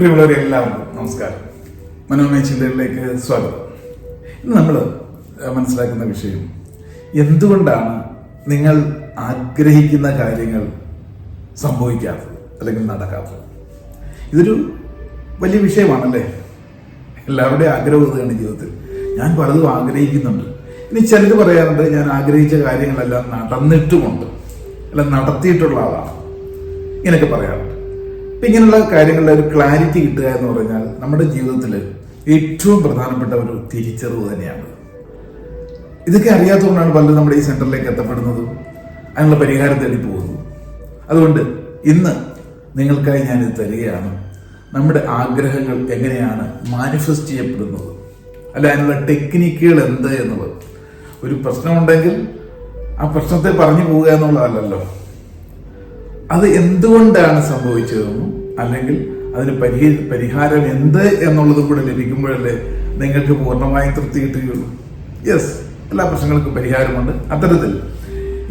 പ്രിയമുള്ളവരെ എല്ലാവർക്കും നമസ്കാരം. മനോമയ ചിന്തകളിലേക്ക് സ്വാഗതം. ഇന്ന് നമ്മൾ മനസ്സിലാക്കുന്ന വിഷയം എന്തുകൊണ്ടാണ് നിങ്ങൾ ആഗ്രഹിക്കുന്ന കാര്യങ്ങൾ സംഭവിക്കാത്തത് അല്ലെങ്കിൽ നടക്കാത്തത്? ഇതൊരു വലിയ വിഷയമാണല്ലേ? എല്ലാവരുടെയും ആഗ്രഹം ഇതാണ് ജീവിതത്തിൽ. ഞാൻ പലതും ആഗ്രഹിക്കുന്നുണ്ട്. ഇനി ചിലത് പറയാറുണ്ട് ഞാൻ ആഗ്രഹിച്ച കാര്യങ്ങളെല്ലാം നടന്നിട്ടുമുണ്ട്. അല്ല നടത്തിയിട്ടുള്ള ആളാണ്. ഇങ്ങനെയൊക്കെ പറയാറുണ്ട്. അപ്പൊ ഇങ്ങനെയുള്ള കാര്യങ്ങളുടെ ഒരു ക്ലാരിറ്റി കിട്ടുക എന്ന് പറഞ്ഞാൽ നമ്മുടെ ജീവിതത്തിൽ ഏറ്റവും പ്രധാനപ്പെട്ട ഒരു തിരിച്ചറിവ് തന്നെയാണ്. ഇതൊക്കെ അറിയാത്തതുകൊണ്ടാണ് പലരും നമ്മുടെ ഈ സെന്ററിലേക്ക് എത്തപ്പെടുന്നതും അതിനുള്ള പരിഹാരം തേടി പോകുന്നതും. അതുകൊണ്ട് ഇന്ന് നിങ്ങൾക്കായി ഞാനിത് തരികയാണ്. നമ്മുടെ ആഗ്രഹങ്ങൾ എങ്ങനെയാണ് മാനിഫെസ്റ്റ് ചെയ്യപ്പെടുന്നത്? അല്ല അതിനുള്ള ടെക്നിക്കുകൾ എന്ത് എന്നുള്ളത്? ഒരു പ്രശ്നമുണ്ടെങ്കിൽ ആ പ്രശ്നത്തെ പറഞ്ഞു പോവുക എന്നുള്ളതല്ലല്ലോ. അത് എന്തുകൊണ്ടാണ് സംഭവിച്ചതെന്നും അല്ലെങ്കിൽ അതിന് പരിഹ പരിഹാരം എന്ത് എന്നുള്ളതും കൂടെ ലഭിക്കുമ്പോഴല്ലേ നിങ്ങൾക്ക് പൂർണമായും തൃപ്തി കിട്ടുകയുള്ളൂ. യെസ് എല്ലാ പ്രശ്നങ്ങൾക്കും പരിഹാരമുണ്ട്. അത്തരത്തിൽ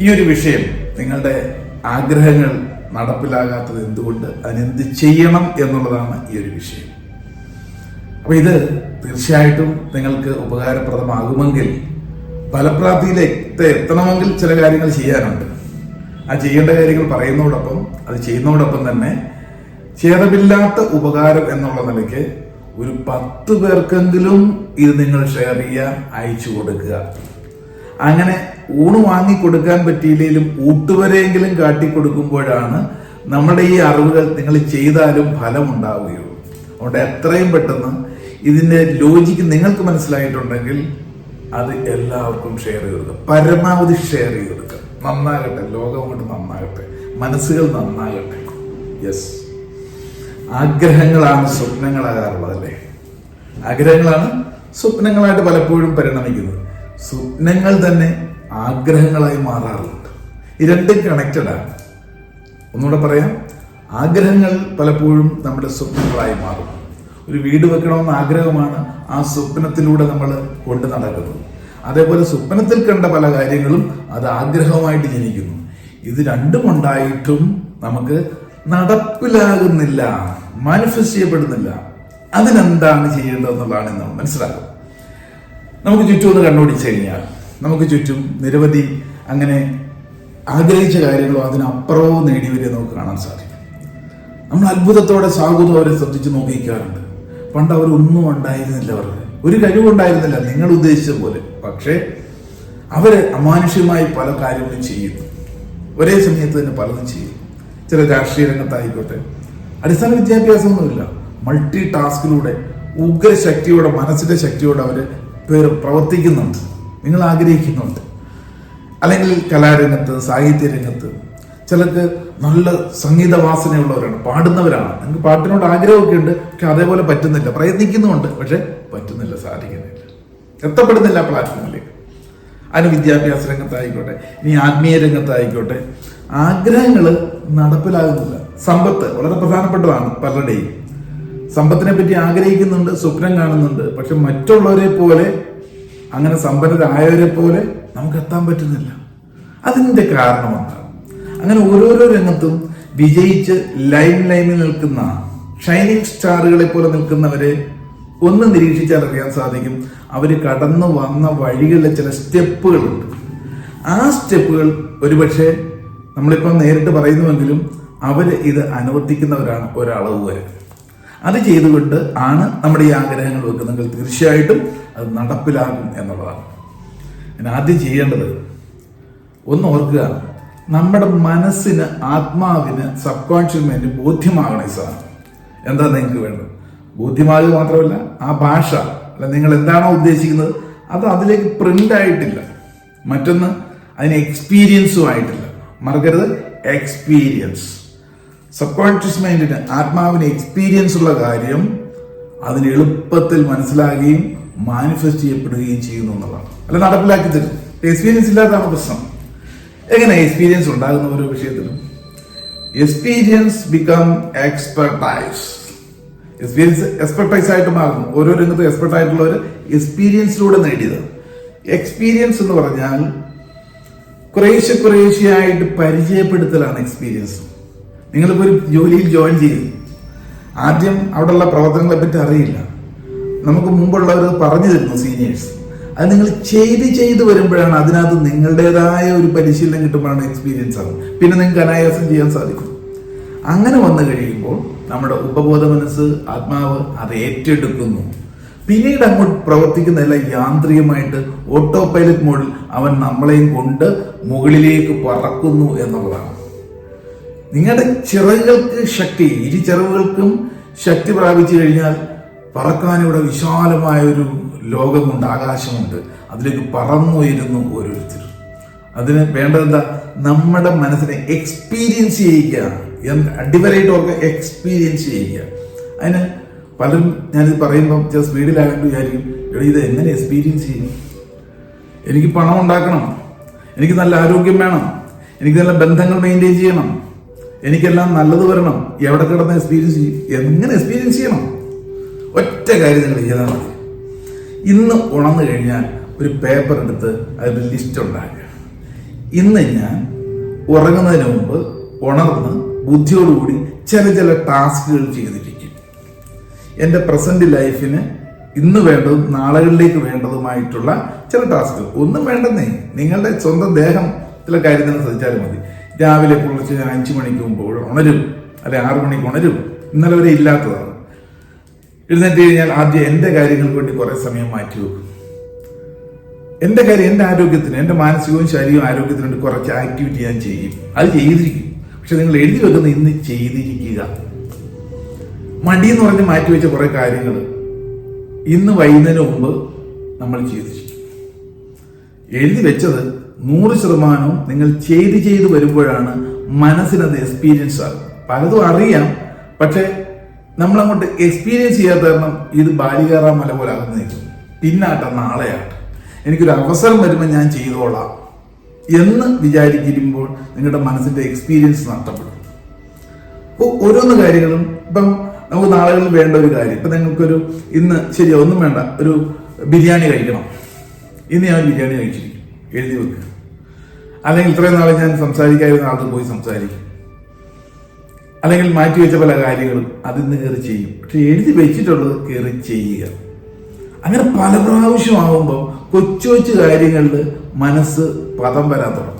ഈ ഒരു വിഷയം നിങ്ങളുടെ ആഗ്രഹങ്ങൾ നടപ്പിലാകാത്തത് എന്തുകൊണ്ട് അതിനെന്ത് ചെയ്യണം എന്നുള്ളതാണ് ഈ ഒരു വിഷയം. അപ്പൊ ഇത് തീർച്ചയായിട്ടും നിങ്ങൾക്ക് ഉപകാരപ്രദമാകുമെങ്കിൽ ഫലപ്രാപ്തിയിലേക്ക് എത്തണമെങ്കിൽ ചില കാര്യങ്ങൾ ചെയ്യാനുണ്ട്. ആ ചെയ്യേണ്ട കാര്യങ്ങൾ പറയുന്നതോടൊപ്പം അത് ചെയ്യുന്നതോടൊപ്പം തന്നെ ഛേദമില്ലാത്ത ഉപകാരം എന്നുള്ള നിലയ്ക്ക് ഒരു പത്ത് പേർക്കെങ്കിലും ഇത് നിങ്ങൾ ഷെയർ ചെയ്യുക അയച്ചു കൊടുക്കുക. അങ്ങനെ ഊണ് വാങ്ങി കൊടുക്കാൻ പറ്റിയില്ലെങ്കിലും ഊട്ടുവരെയെങ്കിലും കാട്ടിക്കൊടുക്കുമ്പോഴാണ് നമ്മുടെ ഈ അറിവുകൾ നിങ്ങൾ ചെയ്താലും ഫലം ഉണ്ടാവുകയുള്ളൂ. അതുകൊണ്ട് എത്രയും പെട്ടെന്ന് ഇതിന്റെ ലോജിക്ക് നിങ്ങൾക്ക് മനസ്സിലായിട്ടുണ്ടെങ്കിൽ അത് എല്ലാവർക്കും ഷെയർ ചെയ്ത് കൊടുക്കുക. പരമാവധി ഷെയർ ചെയ്ത് കൊടുക്കുക. നന്നാകട്ടെ ലോകം കൊണ്ട് നന്നാകട്ടെ മനസ്സുകൾ നന്നാകട്ടെ. യെസ് ആഗ്രഹങ്ങളാണ് സ്വപ്നങ്ങളാകാറുള്ളത് അല്ലേ? ആഗ്രഹങ്ങളാണ് സ്വപ്നങ്ങളായിട്ട് പലപ്പോഴും പരിണമിക്കുന്നത്. സ്വപ്നങ്ങൾ തന്നെ ആഗ്രഹങ്ങളായി മാറാറുണ്ട്. ഈ രണ്ടും കണക്റ്റഡ് ആണ്. ഒന്നുകൂടെ പറയാം. ആഗ്രഹങ്ങൾ പലപ്പോഴും നമ്മുടെ സ്വപ്നങ്ങളായി മാറും. ഒരു വീട് വെക്കണമെന്ന ആഗ്രഹമാണ് ആ സ്വപ്നത്തിലൂടെ നമ്മൾ കൊണ്ടു നടക്കുന്നത്. അതേപോലെ സ്വപ്നത്തിൽ കണ്ട പല കാര്യങ്ങളും അത് ആഗ്രഹമായിട്ട് ജനിക്കുന്നു. ഇത് രണ്ടും ഉണ്ടായിട്ടും നമുക്ക് നടപ്പിലാകുന്നില്ല മാനിഫെസ്റ്റ് ചെയ്യപ്പെടുന്നില്ല. അതിനെന്താണ് ചെയ്യേണ്ടതെന്നുള്ളതാണ് നമ്മൾ മനസ്സിലാക്കും നമുക്ക് ചുറ്റും ഒന്ന് കണ്ടുപിടിച്ചു കഴിഞ്ഞാൽ നമുക്ക് ചുറ്റും നിരവധി അങ്ങനെ ആഗ്രഹിച്ച കാര്യങ്ങളോ അതിനപ്പുറവും നേടിയവരെ നമുക്ക് കാണാൻ സാധിക്കും. നമ്മൾ അത്ഭുതത്തോടെ സാഹുതം അവരെ ശ്രദ്ധിച്ച് നോക്കിക്കാറുണ്ട്. പണ്ട് അവരൊന്നും ഉണ്ടായിരുന്നില്ല അവർക്ക്. ഒരു കഴിവുണ്ടായിരുന്നില്ല. നിങ്ങൾ ഉദ്ദേശിച്ച പോലെ. പക്ഷേ അവർ അമാനുഷ്യമായി പല കാര്യങ്ങളും ചെയ്യുന്നു ഒരേ സമയത്ത് തന്നെ പലതും ചെയ്യും. ചില രാഷ്ട്രീയ രംഗത്തായിക്കോട്ടെ. അടിസ്ഥാന വിദ്യാഭ്യാസമൊന്നുമില്ല മൾട്ടി ടാസ്കിലൂടെ ഉഗ്രശക്തിയോടെ മനസ്സിന്റെ ശക്തിയോടെ അവർ പേർ പ്രവർത്തിക്കുന്നുണ്ട്. നിങ്ങൾ ആഗ്രഹിക്കുന്നുണ്ട്. അല്ലെങ്കിൽ കലാരംഗത്ത് സാഹിത്യ രംഗത്ത് ചിലർക്ക് നല്ല സംഗീത വാസനയുള്ളവരാണ് പാടുന്നവരാണ്. നിങ്ങൾക്ക് പാട്ടിനോട് ആഗ്രഹമൊക്കെ ഉണ്ട് പക്ഷെ അതേപോലെ പറ്റുന്നില്ല. പ്രയത്നിക്കുന്നുമുണ്ട് പക്ഷെ പറ്റുന്നില്ല സാധിക്കുന്നില്ല. എത്തപ്പെടുന്നില്ല പ്ലാറ്റ്ഫോമിലേക്ക് അതിന് വിദ്യാഭ്യാസ രംഗത്തായിക്കോട്ടെ ഇനി ആത്മീയ രംഗത്തായിക്കോട്ടെ ആഗ്രഹങ്ങൾ നടപ്പിലാകുന്നില്ല. സമ്പത്ത് വളരെ പ്രധാനപ്പെട്ടതാണ് പലരുടെയും. സമ്പത്തിനെ പറ്റി ആഗ്രഹിക്കുന്നുണ്ട് സ്വപ്നം കാണുന്നുണ്ട് പക്ഷെ മറ്റുള്ളവരെ പോലെ അങ്ങനെ സമ്പന്നരായവരെ പോലെ നമുക്ക് എത്താൻ പറ്റുന്നില്ല. അതിന്റെ കാരണം എന്താണ്? അങ്ങനെ ഓരോരോ രംഗത്തും വിജയിച്ച് ലൈൻ ലൈനിൽ നിൽക്കുന്ന ഷൈനിങ് സ്റ്റാറുകളെ പോലെ നിൽക്കുന്നവരെ ഒന്ന് നിരീക്ഷിച്ചാൽ അറിയാൻ സാധിക്കും. അവർ കടന്നു വന്ന വഴികളിലെ ചില സ്റ്റെപ്പുകളുണ്ട്. ആ സ്റ്റെപ്പുകൾ ഒരുപക്ഷെ നമ്മളിപ്പം നേരിട്ട് പറയുന്നുവെങ്കിലും അവർ ഇത് അനുവർത്തിക്കുന്നവരാണ് ഒരളവ് വരെ. അത് ചെയ്തുകൊണ്ട് ആണ് നമ്മുടെ ഈ ആഗ്രഹങ്ങൾ വെക്കുന്നെങ്കിൽ തീർച്ചയായിട്ടും അത് നടപ്പിലാകും എന്നുള്ളതാണ്. ഞാൻ ആദ്യം ചെയ്യേണ്ടത് ഒന്ന് ഓർക്കുക നമ്മുടെ മനസ്സിന് ആത്മാവിന് സബ് കോൺഷ്യസ് മൈൻഡ് ബോധ്യമാകണം ഈ സാധനം. എന്താ നിങ്ങൾക്ക് വേണ്ടത്? ബോധ്യമാകുക മാത്രമല്ല ആ ഭാഷ അല്ല നിങ്ങൾ എന്താണോ ഉദ്ദേശിക്കുന്നത് അത് അതിലേക്ക് പ്രിന്റ് ആയിട്ടില്ല. മറ്റൊന്ന് അതിന് എക്സ്പീരിയൻസും ആയിട്ടില്ല. മറക്കരുത് എക്സ്പീരിയൻസ് സബ് കോൺഷ്യസ് മൈൻഡിന് ആത്മാവിന് എക്സ്പീരിയൻസ് ഉള്ള കാര്യം അതിന് എളുപ്പത്തിൽ മനസ്സിലാകുകയും മാനിഫെസ്റ്റ് ചെയ്യപ്പെടുകയും ചെയ്യുന്നു എന്നുള്ളതാണ്. അല്ല നടപ്പിലാക്കി തരും. എക്സ്പീരിയൻസ് ഇല്ലാത്തതാണ് പ്രശ്നം. എങ്ങനെ എക്സ്പീരിയൻസ് ഉണ്ടാകുന്ന ഓരോ വിഷയത്തിലും? Experience become expertise experience expertise ആയിട്ട് മാറുന്നു. ഓരോ രംഗത്തും എക്സ്പെർട്ട് ആയിട്ടുള്ളവർ എക്സ്പീരിയൻസിലൂടെ നേടിയത് എക്സ്പീരിയൻസ് എന്ന് പറഞ്ഞാൽ കുറേശ്ശെ കുറേശ്ശെയായിട്ട് പരിചയപ്പെടുത്തലാണ് എക്സ്പീരിയൻസ് നിങ്ങളിപ്പോൾ ഒരു ജോലിയിൽ ജോയിൻ ചെയ്യും ആദ്യം അവിടെയുള്ള പ്രവർത്തനങ്ങളെ പറ്റി അറിയില്ല. നമുക്ക് മുമ്പുള്ളവർ പറഞ്ഞു തരുന്നു സീനിയേഴ്സ് അത് നിങ്ങൾ ചെയ്ത് ചെയ്ത് വരുമ്പോഴാണ് അതിനകത്ത് നിങ്ങളുടേതായ ഒരു പരിശീലനം കിട്ടുമ്പോഴാണ് എക്സ്പീരിയൻസ് ആകുന്നത് പിന്നെ നിങ്ങൾക്ക് അനായാസം ചെയ്യാൻ സാധിക്കും. അങ്ങനെ വന്നു കഴിയുമ്പോൾ നമ്മുടെ ഉപബോധ മനസ്സ് ആത്മാവ് അത് ഏറ്റെടുക്കുന്നു. പിന്നീട് അങ്ങോട്ട് പ്രവർത്തിക്കുന്നതെല്ലാം യാന്ത്രികമായിട്ട് ഓട്ടോ പൈലറ്റ് മോഡിൽ അവൻ നമ്മളെയും കൊണ്ട് മുകളിലേക്ക് പറക്കുന്നു എന്നുള്ളതാണ്. നിങ്ങളുടെ ചിറകുകൾക്ക് ശക്തി ഇരു ചിറകുകൾക്കും ശക്തി പ്രാപിച്ചു കഴിഞ്ഞാൽ പറക്കാൻ ഇവിടെ വിശാലമായ ഒരു ലോകമുണ്ട് ആകാശമുണ്ട്. അതിലേക്ക് പറന്നുയരുന്നു ഓരോരുത്തർ. അതിന് വേണ്ടത് എന്താ നമ്മുടെ മനസ്സിനെ എക്സ്പീരിയൻസ് ചെയ്യിക്കുക എന്ത് അടിവരായിട്ട് ഓർക്കുക എക്സ്പീരിയൻസ് ചെയ്യുക അതിന് പലരും ഞാനിത് പറയുമ്പം ചില സ്പീഡിലാകേണ്ട വിചാരിക്കും എടീ ഇത് എങ്ങനെ എക്സ്പീരിയൻസ് ചെയ്യും? എനിക്ക് പണം ഉണ്ടാക്കണം. എനിക്ക് നല്ല ആരോഗ്യം വേണം. എനിക്ക് നല്ല ബന്ധങ്ങൾ മെയിന്റെയിൻ ചെയ്യണം. എനിക്കെല്ലാം നല്ലത് വരണം. എവിടെ കിടന്ന് എക്സ്പീരിയൻസ് ചെയ്യും? എങ്ങനെ എക്സ്പീരിയൻസ് ചെയ്യണം? ഒറ്റ കാര്യം നിങ്ങൾ ചെയ്താൽ മതി. ഇന്ന് ഉണർന്നു കഴിഞ്ഞാൽ ഒരു പേപ്പർ എടുത്ത് അതിൽ ലിസ്റ്റ് ഉണ്ടാക്കുക. ഇന്ന് ഞാൻ ഉറങ്ങുന്നതിന് മുമ്പ് ഉണർന്ന് ബുദ്ധിയോടുകൂടി ചില ചില ടാസ്കുകൾ ചെയ്തിരിക്കും. എന്റെ പ്രസന്റ് ലൈഫിന് ഇന്ന് വേണ്ടതും നാളുകളിലേക്ക് വേണ്ടതുമായിട്ടുള്ള ചില ടാസ്കുകൾ. ഒന്നും വേണ്ടെന്നേ നിങ്ങളുടെ സ്വന്തം ദേഹം ചില കാര്യത്തിൽ ശ്രദ്ധിച്ചാലും മതി. രാവിലെ പുലർച്ചെ ഞാൻ അഞ്ച് മണിക്ക് മുമ്പ് ഉണരും. അല്ലെ ആറു മണിക്ക് ഉണരും. ഇന്നലെ വരെ ഇല്ലാത്തതാണ്. എഴുന്നേറ്റ് കഴിഞ്ഞാൽ ആദ്യം എന്റെ കാര്യങ്ങൾക്ക് വേണ്ടി കുറേ സമയം മാറ്റി വെക്കും. എന്റെ കാര്യം എന്റെ ആരോഗ്യത്തിന് എന്റെ മാനസികവും ശാരീരികവും ആരോഗ്യത്തിന് വേണ്ടി കുറച്ച് ആക്ടിവിറ്റി ഞാൻ ചെയ്യും. അത് ചെയ്തിരിക്കും. പക്ഷെ നിങ്ങൾ എഴുതി വെക്കുന്ന ഇന്ന് ചെയ്തിരിക്കുക. മടി എന്ന് പറഞ്ഞ് മാറ്റി വെച്ച കുറെ കാര്യങ്ങൾ ഇന്ന് വൈകുന്നതിന് മുമ്പ് നമ്മൾ ചെയ്തിരിക്കും. എഴുതി വെച്ചത് നൂറ് ശതമാനവും നിങ്ങൾ ചെയ്ത് ചെയ്ത് വരുമ്പോഴാണ് മനസ്സിനത് എക്സ്പീരിയൻസ് ആകും പലതും അറിയാം പക്ഷെ നമ്മളങ്ങോട്ട് എക്സ്പീരിയൻസ് ചെയ്യാത്ത കാരണം ഇത് ബാലികാറാം മല പോലെ അകന്നു നിൽക്കും പിന്നാട്ട നാളെയാട്ടെ എനിക്കൊരു അവസരം വരുമ്പോൾ ഞാൻ ചെയ്തോളാം. എന്ന് വിചാരിക്കുമ്പോൾ നിങ്ങളുടെ മനസ്സിന്റെ എക്സ്പീരിയൻസ് നഷ്ടപ്പെടും. ഓരോന്ന് കാര്യങ്ങളും ഇപ്പം നമുക്ക് നാളുകളിൽ വേണ്ട ഒരു കാര്യം. ഇപ്പം നിങ്ങൾക്കൊരു ഇന്ന് ശരി ഒന്നും വേണ്ട. ഒരു ബിരിയാണി കഴിക്കണം. ഇന്ന് ഞാൻ ബിരിയാണി കഴിച്ചിരിക്കും. എഴുതി വെക്കുക. അല്ലെങ്കിൽ ഇത്രയും നാളെ ഞാൻ സംസാരിക്കാതിരുന്ന ആൾക്ക് പോയി സംസാരിക്കും. അല്ലെങ്കിൽ മാറ്റി വെച്ച പല കാര്യങ്ങളും അതിന്ന് കയറി ചെയ്യും. പക്ഷെ എഴുതി വെച്ചിട്ടുള്ളത് കയറി ചെയ്യുക. അങ്ങനെ പല പ്രാവശ്യമാകുമ്പോൾ കൊച്ചു കൊച്ചു കാര്യങ്ങളിൽ മനസ്സ് പദം വരാൻ തുടങ്ങും.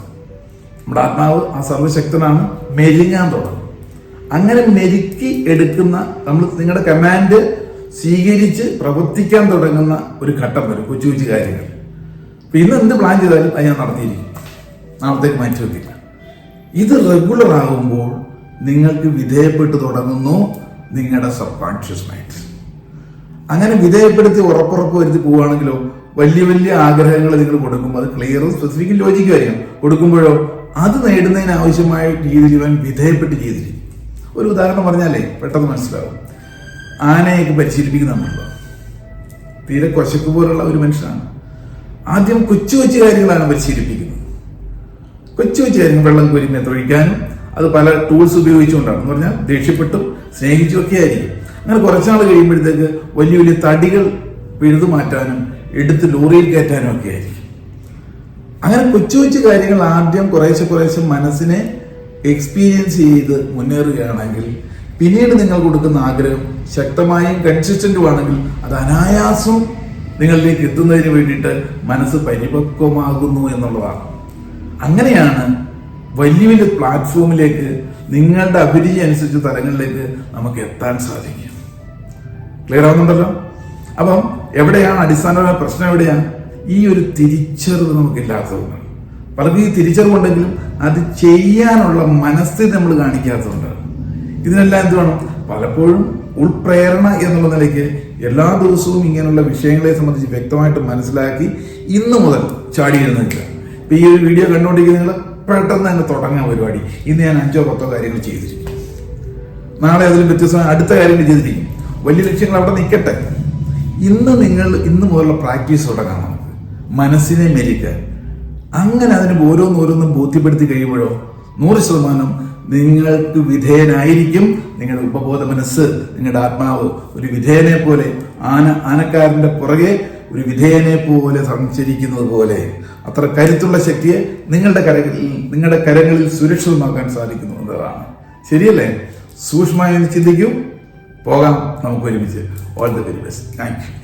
നമ്മുടെ ആത്മാവ് ആ സർവശക്തനാണ് മെലിഞ്ഞാൻ തുടങ്ങും. അങ്ങനെ മെരുക്കി എടുക്കുന്ന നമ്മൾ നിങ്ങളുടെ കമാൻഡ് സ്വീകരിച്ച് പ്രവർത്തിക്കാൻ തുടങ്ങുന്ന ഒരു ഘട്ടം വരും കൊച്ചു കൊച്ചു കാര്യങ്ങൾ. ഇന്ന് എന്ത് പ്ലാൻ ചെയ്താലും അത് ഞാൻ നടത്തിയിരിക്കും. നാളത്തേക്ക് മാറ്റി വെക്കില്ല. ഇത് റെഗുലർ ആകുമ്പോൾ നിങ്ങൾക്ക് വിധേയപ്പെട്ട് തുടങ്ങുന്നു നിങ്ങളുടെ സബ് കോൺഷ്യസ് മൈൻഡ് അങ്ങനെ വിധേയപ്പെടുത്തി ഉറപ്പുറപ്പ് വരുത്തി പോവുകയാണെങ്കിലോ വലിയ വലിയ ആഗ്രഹങ്ങൾ നിങ്ങൾ കൊടുക്കുമ്പോൾ അത് ക്ലിയറും സ്പെസിഫിക്കും ലോജിക്കും ആയിരിക്കും. കൊടുക്കുമ്പോഴോ അത് നേടുന്നതിന് ആവശ്യമായ രീതിയിൽ ഇവൻ വിധേയപ്പെട്ട് ചെയ്തിരിക്കും. ഒരു ഉദാഹരണം പറഞ്ഞാലേ പെട്ടെന്ന് മനസ്സിലാവും. ആനയൊക്കെ പരിശീലിപ്പിക്കുന്നുണ്ടല്ലോ തീരെ കൊശക്ക് പോലുള്ള ഒരു മനുഷ്യനാണ്. ആദ്യം കൊച്ചു കൊച്ചു കാര്യങ്ങളാണ് പരിശീലിപ്പിക്കുന്നത്. കൊച്ചു കൊച്ചു കാര്യങ്ങൾ വെള്ളം കോരി തൊഴിക്കാനും അത് പല ടൂൾസ് ഉപയോഗിച്ചുകൊണ്ടാണ്. എന്ന് പറഞ്ഞാൽ ദേഷ്യപ്പെട്ടും സ്നേഹിച്ചും ഒക്കെ ആയിരിക്കും. അങ്ങനെ കുറച്ചാൾ കഴിയുമ്പോഴത്തേക്ക് വലിയ വലിയ തടികൾ പിഴുതു മാറ്റാനും എടുത്ത് ലോറിയിൽ കയറ്റാനും ഒക്കെ ആയിരിക്കും. അങ്ങനെ കൊച്ചു കൊച്ചു കാര്യങ്ങൾ ആദ്യം കുറേശ്ശെ കുറേശ്ശെ മനസ്സിനെ എക്സ്പീരിയൻസ് ചെയ്ത് മുന്നേറുകയാണെങ്കിൽ പിന്നീട് നിങ്ങൾ കൊടുക്കുന്ന ആഗ്രഹം ശക്തമായും കൺസിസ്റ്റന്റും ആണെങ്കിൽ അത് അനായാസം നിങ്ങളിലേക്ക് എത്തുന്നതിന് വേണ്ടിയിട്ട് മനസ്സ് പരിപക്വമാകുന്നു എന്നുള്ളതാണ്. അങ്ങനെയാണ് വലിയ വലിയ പ്ലാറ്റ്ഫോമിലേക്ക് നിങ്ങളുടെ അഭിരുചി അനുസരിച്ച് തലങ്ങളിലേക്ക് നമുക്ക് എത്താൻ സാധിക്കും ക്ലിയർ ആവുന്നുണ്ടല്ലോ? അപ്പം എവിടെയാണ് അടിസ്ഥാനപരമായ പ്രശ്നം എവിടെയാണ് ഈ ഒരു തിരിച്ചറിവ് നമുക്കില്ലാത്തതുകൊണ്ട് പലർക്കും ഈ തിരിച്ചറിവുണ്ടെങ്കിലും അത് ചെയ്യാനുള്ള മനസ്ഥിതി നമ്മൾ കാണിക്കാത്തതുകൊണ്ടാണ് ഇതിനെല്ലാം എന്ത് വേണം? പലപ്പോഴും ഉൾപ്രേരണ എന്നുള്ള നിലയ്ക്ക് എല്ലാ ദിവസവും ഇങ്ങനെയുള്ള വിഷയങ്ങളെ സംബന്ധിച്ച് വ്യക്തമായിട്ട് മനസ്സിലാക്കി ഇന്ന് മുതൽ ചാടി എഴുന്നേൽക്കുക. ഇപ്പൊ ഈ ഒരു വീഡിയോ കണ്ടുകൊണ്ടിരിക്കുന്ന നിങ്ങൾ പെട്ടെന്ന് തന്നെ തുടങ്ങാൻ പരിപാടി. ഇന്ന് ഞാൻ അഞ്ചോ പത്തോ കാര്യങ്ങൾ ചെയ്തിരിക്കും. നാളെ അതിൽ വ്യത്യസ്തമായ അടുത്ത കാര്യങ്ങൾ ചെയ്തിരിക്കും. വലിയ ലക്ഷ്യങ്ങൾ അവിടെ നിൽക്കട്ടെ. ഇന്ന് നിങ്ങൾ ഇന്ന് മുതലുള്ള പ്രാക്ടീസ് തുടങ്ങാം നമുക്ക് മനസ്സിനെ മെലിക്കുക അങ്ങനെ അതിന് ഓരോന്നോരോന്നും ബോധ്യപ്പെടുത്തി കഴിയുമ്പോഴോ നൂറ് ശതമാനം നിങ്ങൾക്ക് വിധേയനായിരിക്കും. നിങ്ങളുടെ ഉപബോധ മനസ്സ് നിങ്ങളുടെ ആത്മാവ് ഒരു വിധേയനെ പോലെ ആന ആനക്കാരന്റെ പുറകെ ഒരു വിധേയനെ പോലെ സഞ്ചരിക്കുന്നത് പോലെ. അത്ര കരുത്തുള്ള ശക്തിയെ നിങ്ങളുടെ കരങ്ങളിൽ നിങ്ങളുടെ കരങ്ങളിൽ സുരക്ഷിതമാക്കാൻ സാധിക്കുന്നു എന്നതാണ്. ശരിയല്ലേ? സൂക്ഷ്മമായി ചിന്തിക്കൂ. പോകാം. നമുക്ക് ഒരുമിച്ച്. All the very best thank you